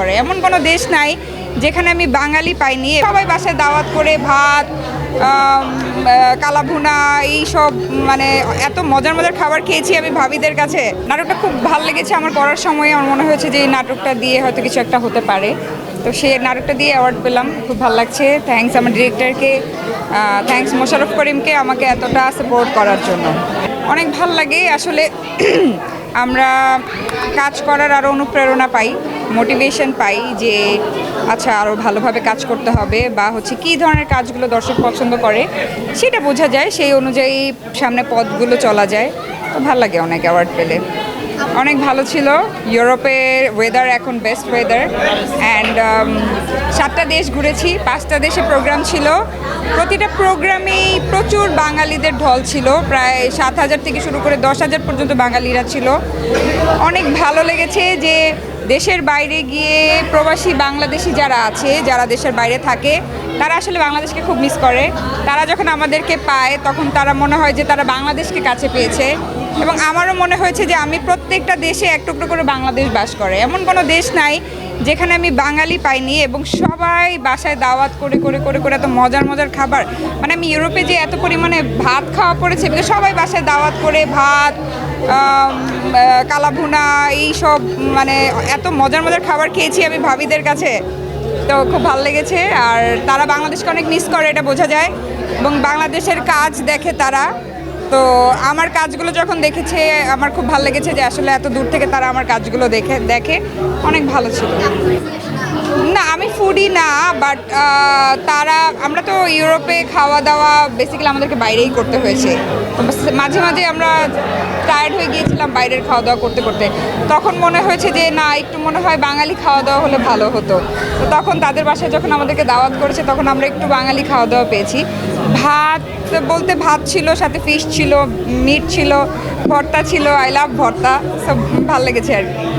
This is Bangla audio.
করে। এমন কোনো দেশ নাই যেখানে আমি বাঙালি পাইনি। সবাই বাসায় দাওয়াত করে ভাত কালাভুনা এই সব মানে এত মজার মজার খাবার খেয়েছি আমি ভাবিদের কাছে। নাটকটা খুব ভালো লেগেছে, আমার করার সময় আমার মনে হয়েছে যে এই নাটকটা দিয়ে হয়তো কিছু একটা হতে পারে। তো সে নাটকটা দিয়ে অ্যাওয়ার্ড পেলাম, খুব ভালো লাগছে। থ্যাঙ্কস আমার ডিরেক্টরকে থ্যাঙ্কস মোশারফ করিমকে আমাকে এতটা সাপোর্ট করার জন্য। অনেক ভালো লাগে, আসলে আমরা কাজ করার আরও অনুপ্রেরণা পাই মোটিভেশন পাই যে আচ্ছা আরও ভালোভাবে কাজ করতে হবে বা হচ্ছে কী ধরনের কাজগুলো দর্শক পছন্দ করে, সেটা বোঝা যায়। সেই অনুযায়ী সামনে পদগুলো চলা যায়। তো ভালো লাগে অনেক অ্যাওয়ার্ড পেলে। অনেক ভালো ছিল। ইউরোপের ওয়েদার এখন বেস্ট ওয়েদার অ্যান্ড সাতটা দেশ ঘুরেছি, পাঁচটা দেশে প্রোগ্রাম ছিল। প্রতিটা প্রোগ্রামেই প্রচুর বাঙালিদের ঢল ছিল। প্রায় সাত হাজার থেকে শুরু করে দশ হাজার পর্যন্ত বাঙালিরা ছিল। অনেক ভালো লেগেছে যে দেশের বাইরে গিয়ে প্রবাসী বাংলাদেশি যারা আছে, যারা দেশের বাইরে থাকে, তারা আসলে বাংলাদেশকে খুব মিস করে। তারা যখন আমাদেরকে পায়, তখন তারা মনে হয় যে তারা বাংলাদেশকে কাছে পেয়েছে। এবং আমারও মনে হয়েছে যে আমি প্রত্যেকটা দেশে এক টুকরো করে বাংলাদেশ বাস করে। এমন কোনো দেশ নাই যেখানে আমি বাঙালি পাইনি এবং সবাই বাসায় দাওয়াত করে করে করে করে এত মজার মজার খাবার। মানে আমি ইউরোপে যে এত পরিমাণে ভাত খাওয়া পড়েছে সবাই বাসায় দাওয়াত করে ভাত কালাভুনা এই সব মানে এত মজার মজার খাবার খেয়েছি আমি ভাবিদের কাছে। তো খুব ভালো লেগেছে। আর তারা বাংলাদেশকে অনেক মিস করে, এটা বোঝা যায়। এবং বাংলাদেশের কাজ দেখে তারা। তো আমার কাজগুলো যখন দেখেছে, আমার খুব ভালো লেগেছে যে আসলে এত দূর থেকে তারা আমার কাজগুলো দেখে দেখে। অনেক ভালো ছিল। না, আমি ফুডি না বাট তারা, আমরা তো ইউরোপে খাওয়া দাওয়া বেসিক্যালি আমাদেরকে বাইরেই করতে হয়েছে। মাঝে মাঝে আমরা টায়ার্ড হয়ে গিয়েছিলাম বাইরের খাওয়া দাওয়া করতে করতে। তখন মনে হয়েছে যে, না, একটু মনে হয় বাঙালি খাওয়া দাওয়া হলে ভালো হতো। তো তখন তাদের বাসায় যখন আমাদেরকে দাওয়াত করেছে, তখন আমরা একটু বাঙালি খাওয়া দাওয়া পেয়েছি। ভাত বলতে ভাত ছিল, সাথে ফিশ ছিল মিট ছিল, ভর্তা ছিল আই লাভ ভর্তা। সব ভালো লেগেছে আর কি।